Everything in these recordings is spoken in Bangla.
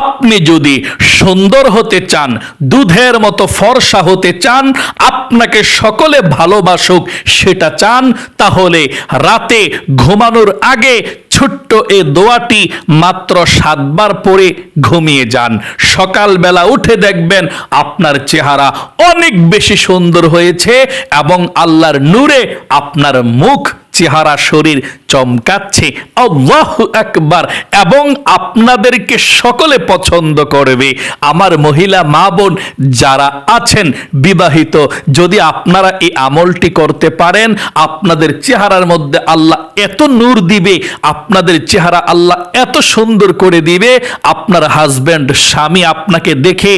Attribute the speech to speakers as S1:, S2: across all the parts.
S1: আপনি যদি সুন্দর হতে চান, দুধের মতো ফর্সা হতে চান, আপনাকে সকলে ভালোবাসুক, সেটা চান, তাহলে রাতে ঘুমানোর আগে ছোট্ট এ দোয়াটি মাত্র সাতবার পরে ঘুমিয়ে যান। সকালবেলা উঠে দেখবেন আপনার চেহারা অনেক বেশি সুন্দর হয়েছে এবং আল্লাহর নূরে আপনার মুখ চেহারা শরীর চমকাচ্ছে, আল্লাহ একবার এবং আপনাদেরকে সকলে পছন্দ করবে। আমার মহিলা মা বোন যারা আছেন, বিবাহিত, যদি আপনারা এই আমলটি করতে পারেন, আপনাদের চেহারার মধ্যে আল্লাহ এত নূর দিবে, আপনাদের চেহারা আল্লাহ এত সুন্দর করে দিবে, আপনার হাজব্যান্ড স্বামী আপনাকে দেখে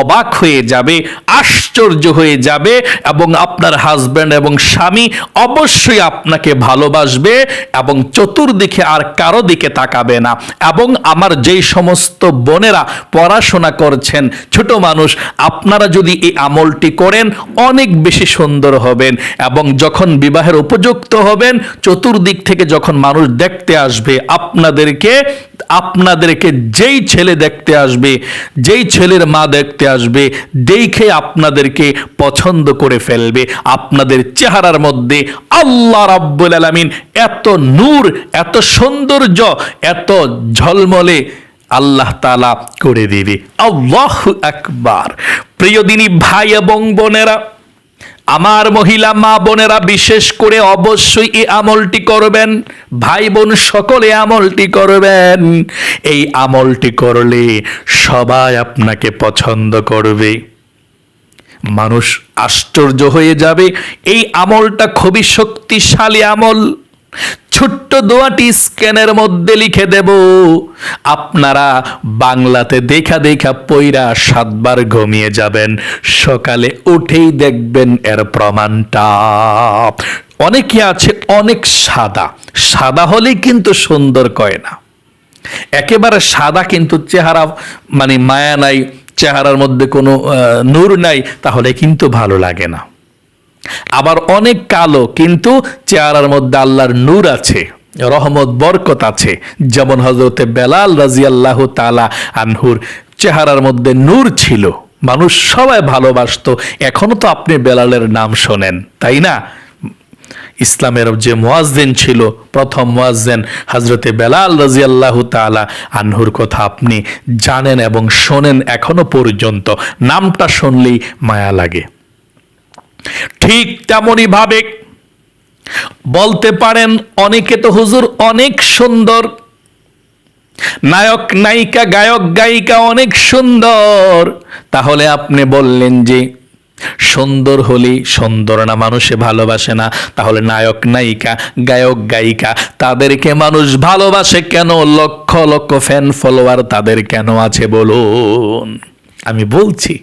S1: অবাক হয়ে যাবে, আশ্চর্য হয়ে যাবে, এবং আপনার হাজব্যান্ড এবং স্বামী অবশ্যই আপনাকে ভালোবাসবে এবং চতুর্দিকে আর কারও দিকে তাকাবে না। এবং আমার যেই সমস্ত বোনেরা পড়াশোনা করছেন, ছোট মানুষ, আপনারা যদি এই আমলটি করেন, অনেক বেশি সুন্দর হবেন। এবং যখন বিবাহের উপযুক্ত হবেন, চতুর্দিক থেকে যখন মানুষ দেখতে আসবে, আপনাদেরকে আপনাদেরকে যেই ছেলে দেখতে আসবে, যেই ছেলের মা দেখতে আসবে, দেখে আপনাদেরকে পছন্দ করে ফেলবে। আপনাদের চেহারার মধ্যে আল্লাহ রাব্বুল আলামিন এত নূর, এত সৌন্দর্য, এত ঝলমলে আল্লাহ তালা করে দিবে। আল্লাহ আকবার। প্রিয় দিনী ভাই এবং বোনেরা আমার মহিলা মা বোনেরা, বিশেষ করে অবশ্যই এই আমলটি করবেন। ভাই বোন সকলে আমলটি করবেন। এই আমলটি করলে সবাই আপনাকে পছন্দ করবে। মানুষ আশ্চর্য হয়ে যাবে, এই আমলটা খুবই শক্তিশালী আমল। ছোট্ট দোয়াটি স্ক্যানের মধ্যে লিখে দেব। আপনারা বাংলাতে দেখা দেখা পইরা সাতবার ঘুমিয়ে যাবেন। সকালে উঠেই দেখবেন এর প্রমাণটা। অনেকে আছে, অনেক সাদা। সাদা হলেই কিন্তু সুন্দর কয় না। একেবারে সাদা কিন্তু চেহারা মানে মায়া নাই, চেহারার মধ্যে কোনো নূর নাই, তাহলে কিন্তু ভালো লাগে না। আবার অনেক কালো, কিন্তু চেহারার মধ্যে আল্লাহর নূর আছে, রহমত, বরকত আছে। যেমন হজরতে বেলাল রাজিয়াল্লাহ তালা আনহুর চেহারার মধ্যে নূর ছিল, মানুষ সবাই ভালোবাসতো, এখনও তো আপনি বেলালের নাম শোনেন, তাই না? ইসলামের যে মোয়াজ্জেন ছিল, প্রথম মোয়াজ্জেন হজরতে বেলাল রাজিয়াল্লাহ তালা আনহুর কথা আপনি জানেন এবং শোনেন এখনও পর্যন্ত, নামটা শুনলেই মায়া লাগে। ঠিক তেমনই ভাবে বলতে পারেন অনেকে তো হুজুর অনেক সুন্দর। নায়ক, নায়িকা, গায়ক, গায়িকা অনেক সুন্দর। তাহলে আপনি বললেন যে সুন্দর হলেই সুন্দর না, মানুষে ভালোবাসে না। তাহলে নায়ক, নায়িকা, গায়ক, গায়িকা, তাদেরকে মানুষ ভালোবাসে কেন? লক্ষ লক্ষ ফ্যান ফলোয়ার তাদের কেন আছে বলুন। আমি বলছি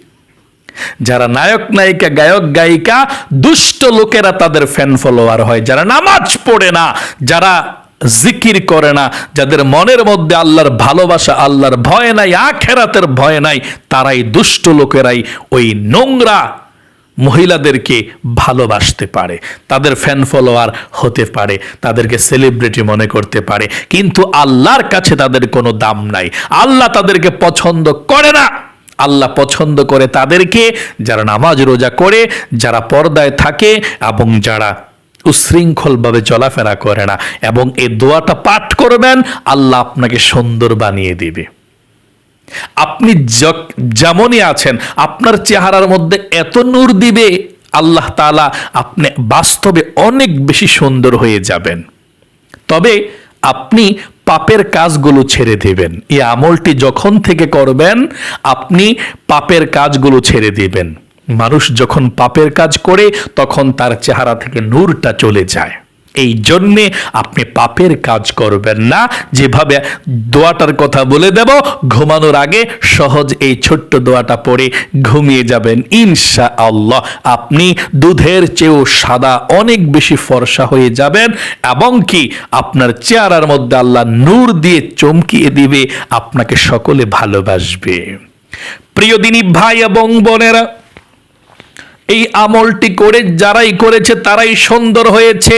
S1: যারা নায়ক নায়িকা, গায়ক, গায়িকা, দুষ্ট লোকেরা তাদের ফ্যান ফলোয়ার হয়। যারা নামাজ পড়ে না, যারা জিকির করে না, যাদের মনের মধ্যে আল্লাহর ভালোবাসা, আল্লাহর ভয় নাই, আখেরাতের ভয় নাই, তারাই দুষ্ট লোকেরাই ওই নোংরা মহিলাদেরকে ভালোবাসতে পারে। তাদের ফ্যান ফলোয়ার হতে পারে, তাদেরকে সেলিব্রিটি মনে করতে পারে। কিন্তু আল্লাহর কাছে তাদের কোনো দাম নাই। আল্লাহ তাদেরকে পছন্দ করে না। আল্লাহ পছন্দ করে তাদেরকে, যারা নামাজ রোজা করে, যারা পর্দায় থাকে এবং যারা উশৃঙ্খলভাবে চলাফেরা করে না এবং এই দোয়াটা পাঠ করবেন, আল্লাহ আপনাকে সুন্দর বানিয়ে দিবে। আপনি যেমনই আছেন, আপনার চেহারার মধ্যে এত নূর দিবে, আল্লাহ তাআলা আপনি বাস্তবে অনেক বেশি সুন্দর হয়ে যাবেন। তবে আপনি পাপের কাজগুলো ছেড়ে দেবেন। এই আমলটি যখন থেকে করবেন, আপনি পাপের কাজগুলো ছেড়ে দিবেন। মানুষ যখন পাপের কাজ করে, তখন তার চেহারা থেকে নূরটা চলে যায়। এই জন্যে আপনি পাপের কাজ করবেন না। যেভাবে দোয়াটার কথা বলে দেব, ঘুমানোর আগে সহজ এই ছোট্ট দোয়াটা পড়ে ঘুমিয়ে যাবেন। ইনশা আল্লাহ আপনি দুধের চেয়েও সাদা অনেক বেশি ফর্সা হয়ে যাবেন এবং কি আপনার চেহারার মধ্যে আল্লাহ নূর দিয়ে চমকিয়ে দিবে, আপনাকে সকলে ভালোবাসবে। প্রিয় দিনী ভাই এবং বোনেরা, এই আমলটি করে যারাই করেছে তারাই সুন্দর হয়েছে।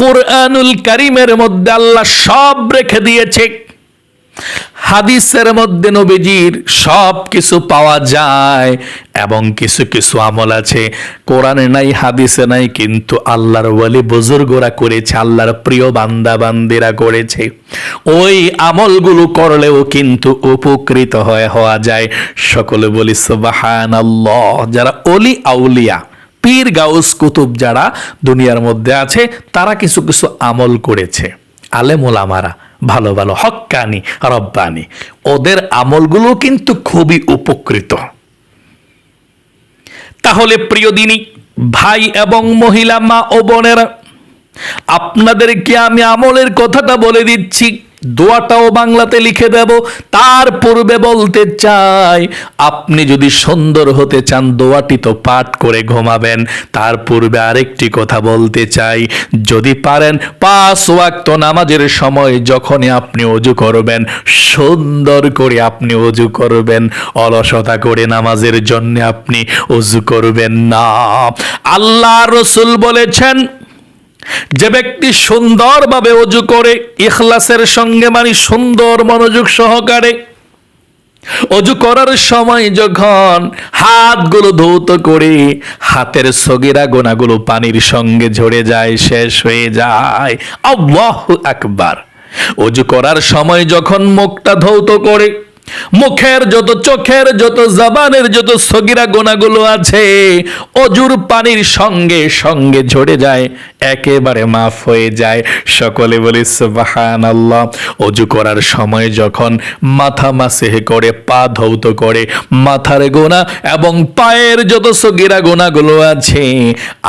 S1: কোরআনুল কারিমের মধ্যে আল্লাহ সব রেখে দিয়েছে। হাদিসের মধ্যে নবীজির সব কিছু পাওয়া যায় এবং কিছু কিছু আমল আছে। কোরআনে নাই, হাদিসে নাই, কিন্তু আল্লাহর ওয়ালি বুজুর্গরা করেছে, আল্লাহর প্রিয় বান্দা বান্দিরা করেছে। ওই আমলগুলো করলেও কিন্তু উপকৃত হয়ে, হওয়া যায়। সকলে বলি সুবাহান যারা অলি আউলিয়া পীর গাউস কুতুব যারা দুনিয়ার মধ্যে আছে, তারা কিছু কিছু আমল করেছে। আলেম ওলামারা ভালো ভালো, হক্কানি, রব্বানি। ওদের আমলগুলো কিন্তু খুবই উপকৃত। তাহলে প্রিয় দিনী, ভাই এবং মহিলা মা ও বোনেরা, আপনাদেরকে আমি আমলের কথাটা বলে দিচ্ছি। দোয়াটাও বাংলাতে লিখে দেব, তার পূর্বে বলতে চাই, আপনি যদি সুন্দর হতে চান, দোয়াটি তো পাঠ করে ঘুমাবেন। তার পূর্বে আরেকটি কথা বলতে চাই, যদি পারেন পাঁচ ওয়াক্ত নামাজের সময় যখনই আপনি অজু করবেন, সুন্দর করে আপনি অজু করবেন, অলসতা করে নামাজের জন্য আপনি অজু করবেন না। আল্লাহ রসুল বলেছেন যে ব্যক্তি সুন্দরভাবে অজু করে, ইখলাসের সঙ্গে মানে সুন্দর মনোযোগ সহকারে অজু করার সময় যখন হাতগুলো ধৌত করে, হাতের সগিরা গোনাগুলো পানির সঙ্গে ঝরে যায়, শেষ হয়ে যায়। আল্লাহ আকবার। অজু করার সময় যখন মুখটা ধৌত করে মুখের যত চোখের যত জবানের যত সগিরা গোনাগুলো আছে, অজুর পানির সঙ্গে সঙ্গে ঝরে যায়, একেবারে মাফ হয়ে যায়। সকলে বলি সুবাহান আল্লাহ অজু করার সময় যখন মাথা মাসেহ করে, পা ধৌত করে, মাথার গোনা এবং পায়ের যত সগিরা গোনাগুলো আছে,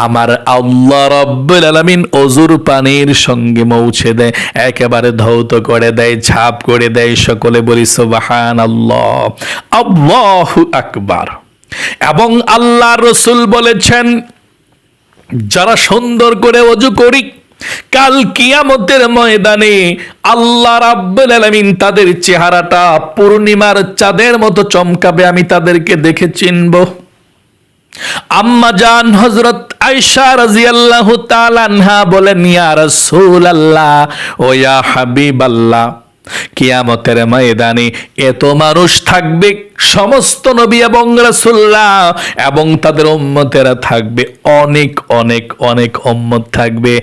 S1: আমার আল্লাহ রব্বুল আলামিন অজুর পানির সঙ্গে মৌছে দেয়, একেবারে ধৌত করে দেয় ছাপ করে দেয়। সকলে বলি, সুবাহান আকবার। এবং আল্লাহ রসুল বলেছেন, যারা সুন্দর করে অজু করি, কাল কিয়ামতের ময়দানে আল্লাহ রাব্বুল আলামিন তাদের চেহারাটা পূর্ণিমার চাঁদের মতো চমকাবে, আমি তাদেরকে দেখে চিনব। আম্মা জান হযরত আয়েশা রাদিয়াল্লাহু তাআলা বলেন, ইয়া রাসূলুল্লাহ, ও ইয়া হাবিবাল্লাহ কিয়ামতের ময়দানে এত মানুষ থাকবে, সমস্ত নবী এবং রাসুল্লাহ এবং তাদের উম্মতেরা থাকবে, অনেক অনেক অনেক উম্মত থাকবে।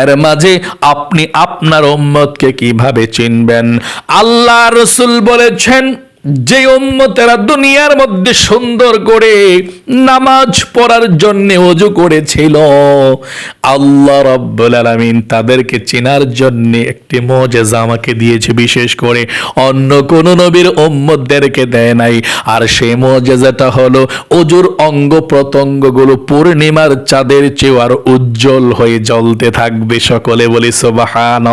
S1: এর মাঝে আপনি আপনার উম্মতকে কীভাবে চিনবেন? আল্লাহ রসুল বলেছেন যে উম্মতেরা দুনিয়ার মধ্যে সুন্দর করে নামাজ পড়ার জন্য অজু করেছিল, আল্লাহ রব্বুল আলামিন তাদেরকে চেনার জন্য একটি মজেজা আমাকে দিয়েছে, বিশেষ করে অন্য কোন নবীর উম্মতদেরকে দেয় নাই। আর সেই মজেজাটা হলো অজুর অঙ্গ প্রত্যঙ্গগুলো পূর্ণিমার চাঁদের চেয়েও আর উজ্জ্বল হয়ে জ্বলতে থাকবে। সকলে বলি সোবাহান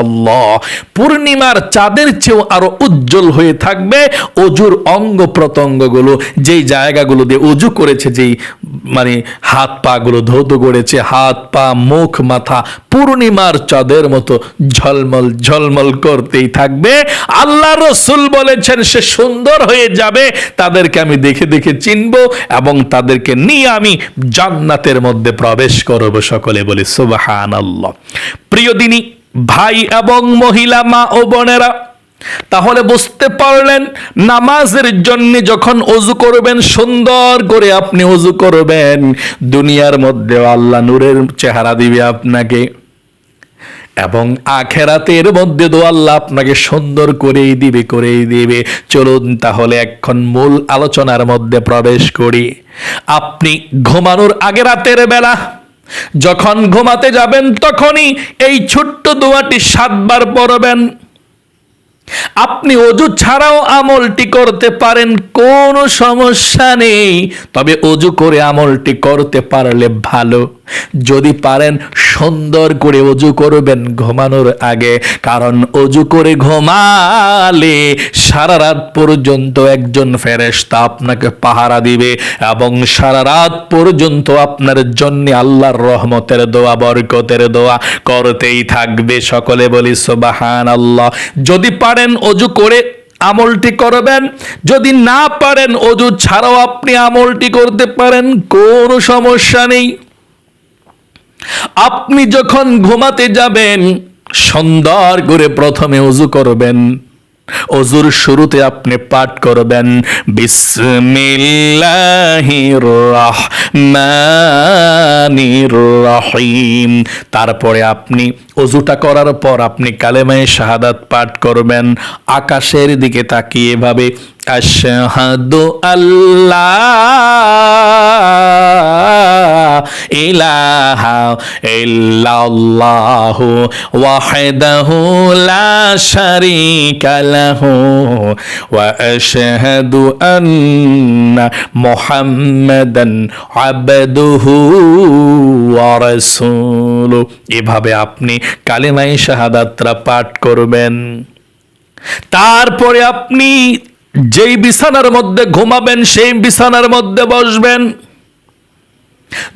S1: পূর্ণিমার চাঁদের চেয়েও আরও উজ্জ্বল হয়ে থাকবে অজুর অঙ্গ প্রত্যঙ্গগুলো, যেই জায়গাগুলো দিয়ে উজু করেছে, যেই মানে হাত পা গুলো ধৌত করেছে, হাত পা, মুখ, মাথা, পূর্ণিমার চাঁদের মতো ঝলমল ঝলমল করতেই থাকবে। আল্লাহ রসুল বলেছেন, সে সুন্দর হয়ে যাবে, তাদেরকে আমি দেখে দেখে চিনব এবং তাদেরকে নিয়ে আমি জান্নাতের মধ্যে প্রবেশ করব সকলে বলি সুবাহান প্রিয় দিনী, ভাই এবং মহিলা, মা ও বোনেরা তাহলে বুঝতে পারলেন, নামাজের জন্য যখন অজু করবেন, সুন্দর করে আপনি অজু করবেন। দুনিয়ার মধ্যে আল্লাহ নূরের চেহারা দিবে আপনাকে। এবং আখেরাতের মধ্যে দো আল্লাহ আপনাকে সুন্দর করেই দিবে করেই দিবে। চলুন তাহলে এখন মূল আলোচনার মধ্যে প্রবেশ করি। আপনি ঘুমানোর আগে রাতের বেলা যখন ঘুমাতে যাবেন, তখনই এই ছোট্ট দোয়াটি সাতবার পড়বেন। আপনি অজু ছাড়াও আমলটি করতে পারেন, কোনো সমস্যা নেই। তবে অজু করে আমলটি করতে পারলে ভালো। যদি পারেন, সুন্দর করে অজু করবেন ঘুমানোর আগে। কারণ অজু করে ঘুমালে সারা রাত পর্যন্ত একজন ফেরেশতা আপনাকে পাহারা দিবে এবং সারা রাত পর্যন্ত আপনার জন্য আল্লাহর রহমতের দোয়া, বরকতের দোয়া করতেই থাকবে। সকলে বলি সুবাহান আল্লাহ যদি পারেন অজু করে আমলটি করবেন। যদি না পারেন অজু ছাড়াও আপনি আমলটি করতে পারেন, কোনো সমস্যা নেই। আপনি যখন ঘুমাতে যাবেন সুন্দর করে প্রথমে উজু করবেন। অজুর শুরুতে আপনি পাঠ করবেন, বিসমিল্লাহির রহিম। তারপরে আপনি অজুটা করার পর আপনি কালেমায়ে শাহাদাত পাঠ করবেন। আকাশের দিকে তাকিয়ে এভাবে আশহাদু আল্লাহ ইলাহা ইল্লাল্লাহু ওয়াহদাহু লা শারীকা লাহু ওয়া আশহাদু আন্না মুহাম্মাদান আবদুহু ওয়া রাসূলুহু। এভাবে আপনি কালেমায়ে শাহাদাতরা পাঠ করবেন। তারপরে আপনি যেই বিছানার মধ্যে ঘুমাবেন, সেই বিছানার মধ্যে বসবেন।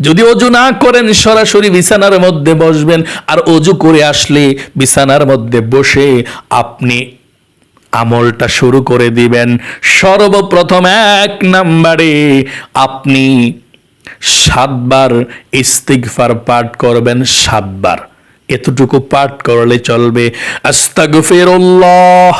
S1: যদি অজু না করেন, সরাসরি বিছানার মধ্যে বসবেন। আর অজু করে আসলে বিছানার মধ্যে বসে আপনি আমলটা শুরু করে দিবেন। সর্বপ্রথম এক নাম্বারে আপনি সাতবার ইস্তিগফার পাঠ করবেন, সাতবার। এতটুকু পাঠ করলে চলবে। আস্তাগফিরুল্লাহ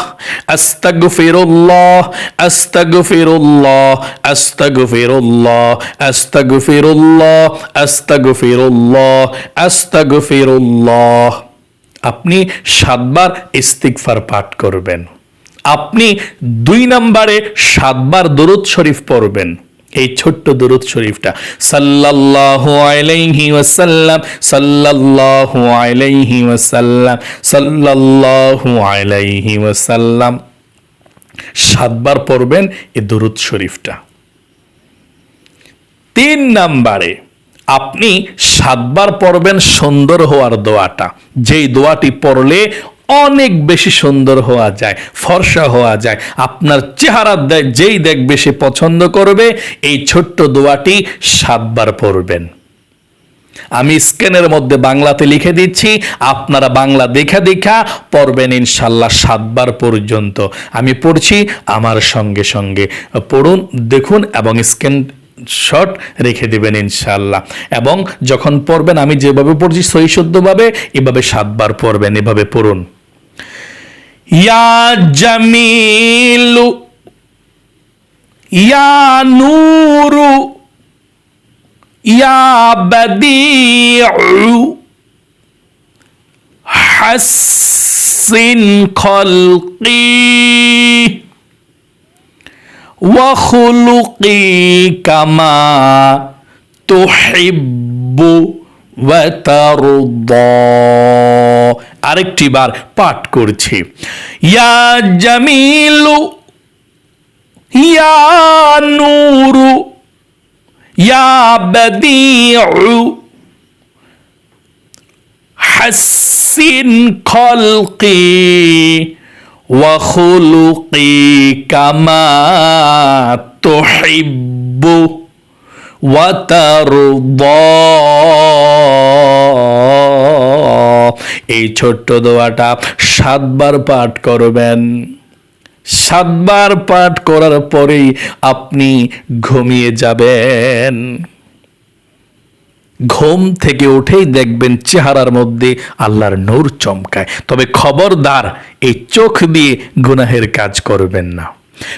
S1: আস্তাগফিরুল্লাহ আস্তাগফিরুল্লাহ আস্তাগফিরুল্লাহ আস্তাগফিরুল্লাহ আস্তাগফিরুল্লাহ আস্তাগফিরুল্লাহ। আপনি সাতবার ইস্তিগফার পাঠ করবেন। আপনি দুই নম্বরে সাতবার দরুদ শরীফ পড়বেন। এই ছোট্ট দরুদ শরীফটা। সাল্লাল্লাহু আলাইহি ওয়াসাল্লাম, সাল্লাল্লাহু আলাইহি ওয়াসাল্লাম, সাল্লাল্লাহু আলাইহি ওয়াসাল্লাম। সাতবার পড়বেন এই দরুদ শরীফটা। তিন নাম্বারে আপনি সাতবার পড়বেন সুন্দর হওয়ার দোয়াটা। যেই দোয়াটি পড়লে অনেক বেশি সুন্দর হওয়া যায়, ফর্সা হওয়া যায়। আপনার চেহারা যেই দেখবে সে পছন্দ করবে, এই ছোট্ট দোয়াটি সাতবার পড়বেন। আমি স্ক্যানের মধ্যে বাংলাতে লিখে দিচ্ছি, আপনারা বাংলা দেখা দেখা, পড়বেন ইনশাল্লাহ সাতবার পর্যন্ত। আমি পড়ছি আমার সঙ্গে সঙ্গে। পড়ুন, দেখুন এবং স্ক্যান শট রেখে দেবেন ইনশাল্লাহ এবং যখন পড়বেন, আমি যেভাবে পড়ছি সহি শুদ্ধভাবে, এভাবে সাতবার পড়বেন, এভাবে পড়ুন। ইয়া জামিলু, ইয়া নূরু হাসিন খলকি। وخلقي كما تحب وترضى আরেকটি বার পাঠ করছি ইয়া জামিলু ইয়া নূরু يا بديع حسن خلقي وخلقي كما تحب وترضى এই ছোট্ট দোয়াটা সাতবার পাঠ করবেন সাতবার পাঠ করার পরেই আপনি ঘুমিয়ে যাবেন ঘুম থেকে উঠেই দেখবেন চেহারার মধ্যে আল্লাহর নূর চমকায়। তবে খবরদার এই চোখ দিয়ে গুনাহের কাজ করবেন না।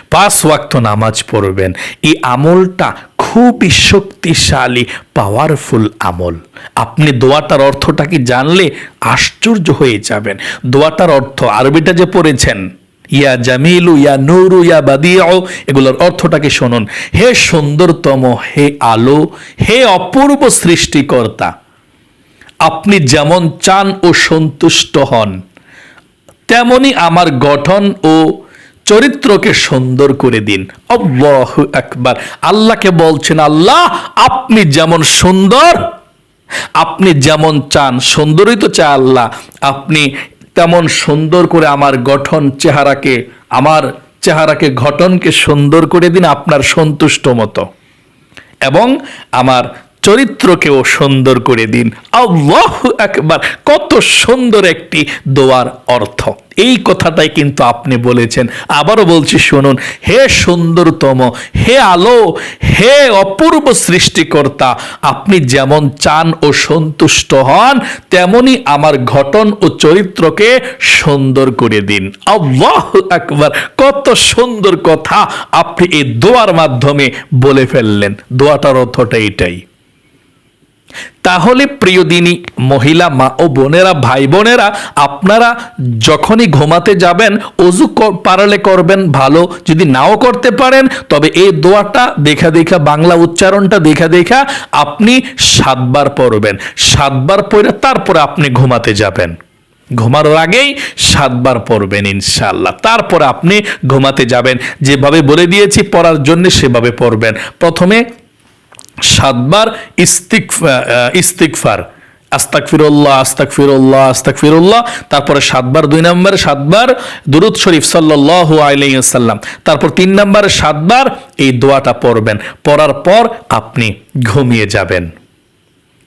S1: পাঁচ ওয়াক্ত নামাজ পড়বেন। এই আমলটা খুবই শক্তিশালী পাওয়ারফুল আমল। আপনি দোয়াটার অর্থটা কি জানলে আশ্চর্য হয়ে যাবেন। দোয়াটার অর্থ আরবিটা যে পড়েছেন ইয়া জামিলু, ইয়া নুরু, ইয়া বাদিয়াও এগুলোর অর্থটাকে শুনুন। হে সুন্দরতম, হে আলো, হে অপূর্ব সৃষ্টিকর্তা, আপনি যেমন চান ও সন্তুষ্ট হন, তেমনি আমার গঠন ও চরিত্রকে সুন্দর করে দিন। আল্লাহ একবার আল্লাহকে বলছেন, আল্লাহ, আপনি যেমন সুন্দর, আপনি যেমন চান, সুন্দরই তো চায় আল্লাহ। আপনি তেমন সুন্দর করে আমার গঠন চেহারাকে, আমার চেহারাকে গঠনকে সুন্দর করে দিন আপনার সন্তুষ্ট মতো। এবং আমার চরিত্রকেও সুন্দর করে দিন। আল্লাহ একবার কত সুন্দর একটি দোয়ার অর্থ। এই কথাটাই কিন্তু আপনি বলেছেন। আবারও বলছি, শুনুন, হে সুন্দরতম, হে আলো, হে অপূর্ব সৃষ্টিকর্তা, আপনি যেমন চান ও সন্তুষ্ট হন, তেমনি আমার ঘটন ও চরিত্রকে সুন্দর করে দিন। আল্লাহ একবার কত সুন্দর কথা আপনি এই দোয়ার মাধ্যমে বলে ফেললেন। দোয়াটার অর্থটা এটাই। তাহলে প্রিয় দিনী মহিলা মা ও বোনেরা, ভাই বোনেরা, আপনারা যখনই ঘুমাতে যাবেন, অজু পারলে করবেন ভালো। যদি নাও করতে পারেন, তবে এই দোয়াটা দেখা দেখা, বাংলা উচ্চারণটা দেখা দেখা আপনি সাতবার পড়বেন। সাতবার পড়ে তারপরে আপনি ঘুমাতে যাবেন। ঘুমানোর আগেই সাতবার পড়বেন ইনশাল্লাহ তারপরে আপনি ঘুমাতে যাবেন। যেভাবে বলে দিয়েছি, পড়ার জন্য সেভাবে পড়বেন। প্রথমে সাতবার ইস্তিক ইস্তিকফার আস্তাক ফিরুল্লাহ আস্তাক ফিরুল্লাহ আস্তাক ফিরুল্লাহ তারপরে সাতবার, দুই নম্বরে সাতবার দুরুদ শরীফ সাল্লাহ আলাইসাল্লাম তারপর তিন নম্বরে সাতবার এই দোয়াটা পড়বেন। পড়ার পর আপনি ঘুমিয়ে যাবেন।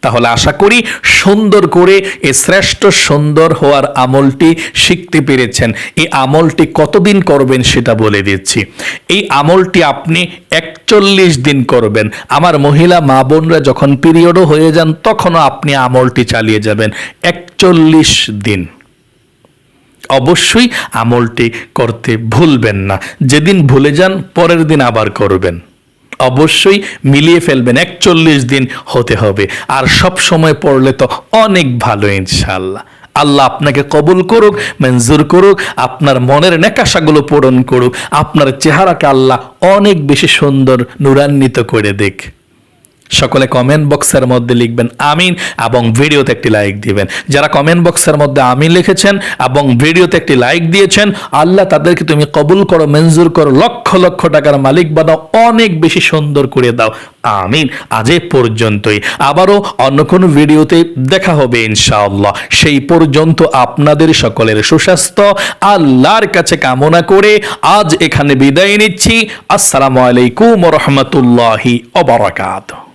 S1: তাহলে আশা করি সুন্দর করে এই শ্রেষ্ঠ সুন্দর হওয়ার আমলটি শিখতে পেরেছেন। এই আমলটি কতদিন করবেন সেটা বলে দিচ্ছি। এই আমলটি আপনি একচল্লিশ দিন করবেন। আমার মহিলা মা বোনরা যখন পিরিয়ডও হয়ে যান, তখনও আপনি আমলটি চালিয়ে যাবেন। একচল্লিশ দিন। অবশ্যই আমলটি করতে ভুলবেন না। যেদিন ভুলে যান, পরের দিন আবার করবেন। অবশ্যই মিলিয়ে ফেলবেন, একচল্লিশ দিন হতে হবে। আর সব সময় পড়লে তো অনেক ভালো ইনশাল্লাহ আল্লাহ আপনাকে কবুল করুক, মঞ্জুর করুক, আপনার মনের নেকাশাগুলো পূরণ করুক, আপনার চেহারাকে আল্লাহ অনেক বেশি সুন্দর, নুরান্বিত করে দেখ সকলে কমেন্ট বক্সের মধ্যে লিখবেন আমিন এবং ভিডিওতে একটি লাইক দিবেন। যারা কমেন্ট বক্সের মধ্যে আমিন লিখেছেন এবং ভিডিওতে একটি লাইক দিয়েছেন, আল্লাহ তাদেরকে তুমি কবুল করো, মঞ্জুর করো, লক্ষ লক্ষ টাকার মালিক বানাও, অনেক বেশি সুন্দর করে দাও। আমিন। আজ পর্যন্তই। আবারও অন্য কোনো ভিডিওতে দেখা হবে ইনশাআল্লাহ। সেই পর্যন্ত আপনাদের সকলের সুস্বাস্থ্য, আল্লাহর কাছে কামনা করে আজ এখানে বিদায় নিচ্ছি। আসসালামু আলাইকুম রহমতুল্লাহি অবরাকাত